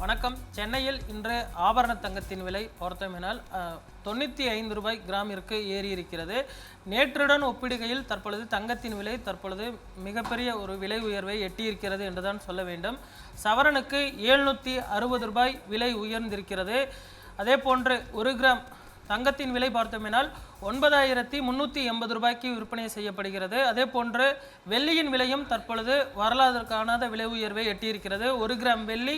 வணக்கம். சென்னையில் இன்று ஆபரண தங்கத்தின் விலை பொறுத்தமினால் தொண்ணூற்றி ஐந்து ரூபாய் கிராமிற்கு ஏறி இருக்கிறது நேற்றுடன் ஒப்பிடுகையில் தற்பொழுது தங்கத்தின் விலை தற்பொழுது மிகப்பெரிய ஒரு விலை உயர்வை எட்டியிருக்கிறது என்றுதான் சொல்ல வேண்டும். சவரனுக்கு ஏழ்நூற்றி அறுபது ரூபாய் விலை உயர்ந்திருக்கிறது. அதே போன்று ஒரு கிராம் தங்கத்தின் விலை பார்த்தோமேனால் ஒன்பதாயிரத்தி முந்நூற்றி எண்பது ரூபாய்க்கு விற்பனை செய்யப்படுகிறது. அதே போன்று வெள்ளியின் விலையும் தற்பொழுது வரலாறு காணாத விலை உயர்வை எட்டியிருக்கிறது. ஒரு கிராம் வெள்ளி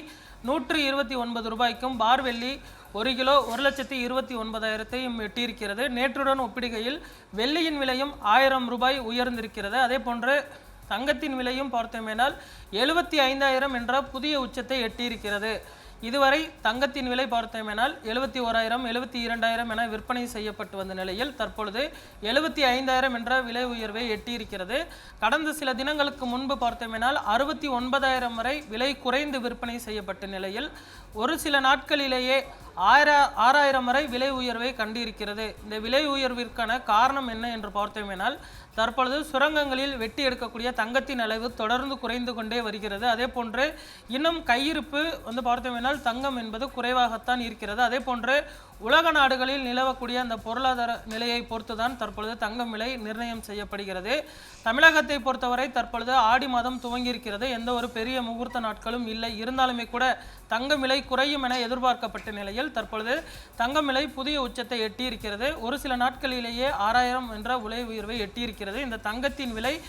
நூற்றி இருபத்தி ஒன்பது ரூபாய்க்கும் பார் வெள்ளி ஒரு கிலோ ஒரு லட்சத்தி இருபத்தி ஒன்பதாயிரத்தையும் எட்டியிருக்கிறது. நேற்றுடன் ஒப்பிடுகையில் வெள்ளியின் விலையும் ஆயிரம் ரூபாய் உயர்ந்திருக்கிறது. அதே போன்று தங்கத்தின் விலையும் பார்த்தோமேனால் எழுபத்தி ஐந்தாயிரம் என்ற புதிய உச்சத்தை எட்டியிருக்கிறது. இதுவரை தங்கத்தின் விலை பார்த்தோமேனால் எழுபத்தி ஓராயிரம் எழுபத்தி இரண்டாயிரம் என விற்பனை செய்யப்பட்டு வந்த நிலையில் தற்பொழுது எழுபத்தி ஐந்தாயிரம் என்ற விலை உயர்வை எட்டியிருக்கிறது. கடந்த சில தினங்களுக்கு முன்பு பார்த்தோமேனால் அறுபத்தி ஒன்பதாயிரம் வரை விலை குறைந்து விற்பனை செய்யப்பட்ட நிலையில் ஒரு சில நாட்களிலேயே ஆயிர ஆறாயிரம் வரை விலை உயர்வை கண்டிருக்கிறது. இந்த விலை உயர்விற்கான காரணம் என்ன என்று பார்த்தோமேனால் தற்பொழுது சுரங்கங்களில் வெட்டி எடுக்கக்கூடிய தங்கத்தின் அளவு தொடர்ந்து குறைந்து கொண்டே வருகிறது. அதே போன்று இன்னும் கையிருப்பு வந்து பார்த்தோமேனால் தங்கம் என்பது குறைவாகத்தான் இருக்கிறது. அதே போன்று உலக நாடுகளில் நிலவக்கூடிய அந்த பொருளாதார நிலையை பொறுத்துதான் தற்பொழுது தங்கம் விலை நிர்ணயம் செய்யப்படுகிறது. தமிழகத்தை பொறுத்தவரை தற்பொழுது ஆடி மாதம் துவங்கியிருக்கிறது. எந்த ஒரு பெரிய முகூர்த்த நாட்களும் இல்லை. இருந்தாலுமே கூட தங்கம் விலை குறையும் என எதிர்பார்க்கப்பட்ட நிலையில் தற்பொழுது தங்கம் விலை புதிய உச்சத்தை எட்டியிருக்கிறது. ஒரு சில நாட்களிலேயே ஆறாயிரம் என்ற விலை உயர்வை எட்டியிருக்கிறது. இந்த தங்கத்தின் விலை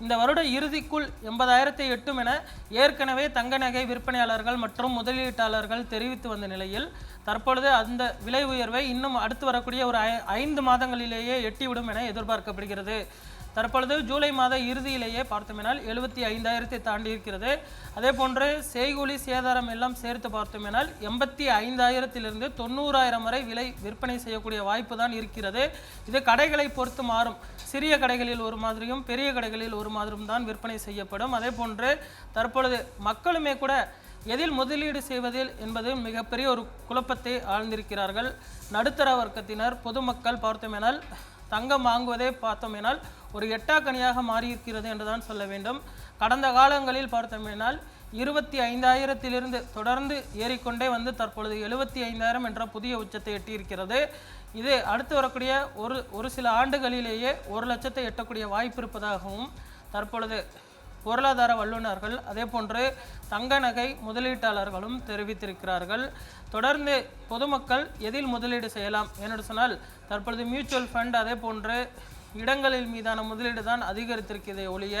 இந்த வருட இறுதிக்குள் எண்பதாயிரத்தை எட்டும் என ஏற்கனவே தங்க நகை விற்பனையாளர்கள் மற்றும் முதலீட்டாளர்கள் தெரிவித்து வந்த நிலையில் தற்பொழுது அந்த விலை உயர்வை இன்னும் அடுத்து வரக்கூடிய ஒரு ஐ- ஐந்து மாதங்களிலேயே எட்டிவிடும் என எதிர்பார்க்கப்படுகிறது. தற்பொழுது ஜூலை மாத இறுதியிலேயே பார்த்தோமெனால் எழுபத்தி ஐந்தாயிரத்தை தாண்டி இருக்கிறது. அதே போன்று செய்கூலி சேதாரம் எல்லாம் சேர்த்து பார்த்தோமெனால் எண்பத்தி ஐந்தாயிரத்திலிருந்து தொண்ணூறாயிரம் வரை விலை விற்பனை செய்யக்கூடிய வாய்ப்பு தான் இருக்கிறது. இது கடைகளை பொறுத்து மாறும். சிறிய கடைகளில் ஒரு மாதிரியும் பெரிய கடைகளில் ஒரு மாதிரியும் தான் விற்பனை செய்யப்படும். அதே போன்று தற்பொழுது மக்களுமே கூட எதில் முதலீடு செய்வதில் என்பது மிகப்பெரிய ஒரு குழப்பத்தை ஆழ்ந்திருக்கிறார்கள். நடுத்தர வர்க்கத்தினர் பொதுமக்கள் பார்த்தோமெனால் தங்கம் வாங்குவதை பார்த்தோமேனால் ஒரு எட்டாக்கனியாக மாறியிருக்கிறது என்றுதான் சொல்ல வேண்டும். கடந்த காலங்களில் பார்த்தோமேனால் இருபத்தி ஐந்தாயிரத்திலிருந்து தொடர்ந்து ஏறிக்கொண்டே வந்து தற்பொழுது எழுபத்தி ஐந்தாயிரம் என்ற புதிய உச்சத்தை எட்டியிருக்கிறது. இது அடுத்து வரக்கூடிய ஒரு ஒரு சில ஆண்டுகளிலேயே ஒரு லட்சத்தை எட்டக்கூடிய வாய்ப்பு இருப்பதாகவும் தற்பொழுது பொருளாதார வல்லுநர்கள் அதே போன்று தங்க நகை முதலீட்டாளர்களும் தெரிவித்திருக்கிறார்கள். தொடர்ந்து பொதுமக்கள் எதில் முதலீடு செய்யலாம் என்று சொன்னால் தற்பொழுது மியூச்சுவல் ஃபண்ட் அதே போன்று இடங்களில் மீதான முதலீடு தான் அதிகரித்திருக்கிறதே ஒழிய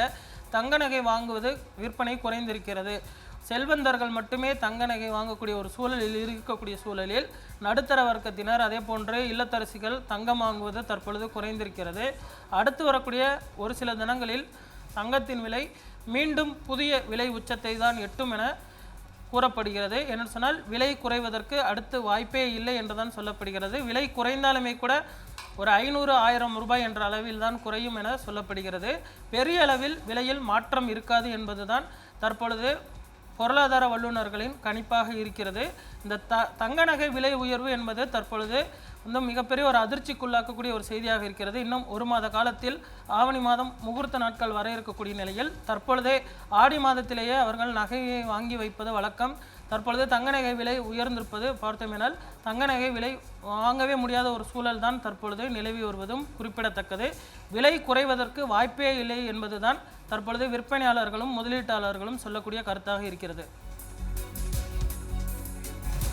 தங்க நகை வாங்குவது விற்பனை குறைந்திருக்கிறது. செல்வந்தர்கள் மட்டுமே தங்க நகை வாங்கக்கூடிய ஒரு சூழலில் இருக்கக்கூடிய சூழலில் நடுத்தர வர்க்கத்தினர் அதே போன்று இல்லத்தரசிகள் தங்கம் வாங்குவது தற்பொழுது குறைந்திருக்கிறது. அடுத்து வரக்கூடிய ஒரு சில தினங்களில் தங்கத்தின் விலை மீண்டும் புதிய விலை உச்சத்தை தான் எட்டும் என கூறப்படுகிறது. என்ன சொன்னால் விலை குறைவதற்கு அடுத்து வாய்ப்பே இல்லை என்றுதான் சொல்லப்படுகிறது. விலை குறைந்தாலுமே கூட ஒரு ஐநூறு ஆயிரம் ரூபாய் என்ற அளவில் தான் குறையும் என சொல்லப்படுகிறது. பெரிய அளவில் விலையில் மாற்றம் இருக்காது என்பதுதான் தற்பொழுது பொருளாதார வல்லுநர்களின் கணிப்பாக இருக்கிறது. இந்த த தங்க நகை விலை உயர்வு என்பது தற்பொழுது இன்னும் மிகப்பெரிய ஒரு அதிர்ச்சிக்குள்ளாக்கக்கூடிய ஒரு செய்தியாக இருக்கிறது. இன்னும் ஒரு மாத காலத்தில் ஆவணி மாதம் முகூர்த்த நாட்கள் வர இருக்கக்கூடிய நிலையில் தற்பொழுதே ஆடி மாதத்திலேயே அவர்கள் நகையை வாங்கி வைப்பது வழக்கம். தற்பொழுது தங்க நகை விலை உயர்ந்திருப்பது பார்த்தோமேனால் தங்க நகை விலை வாங்கவே முடியாத ஒரு சூழல் தான் தற்பொழுது நிலவி வருவதும் குறிப்பிடத்தக்கது. விலை குறைவதற்கு வாய்ப்பே இல்லை என்பதுதான் தற்பொழுது விற்பனையாளர்களும் முதலீட்டாளர்களும் சொல்லக்கூடிய கருத்தாக இருக்கிறது.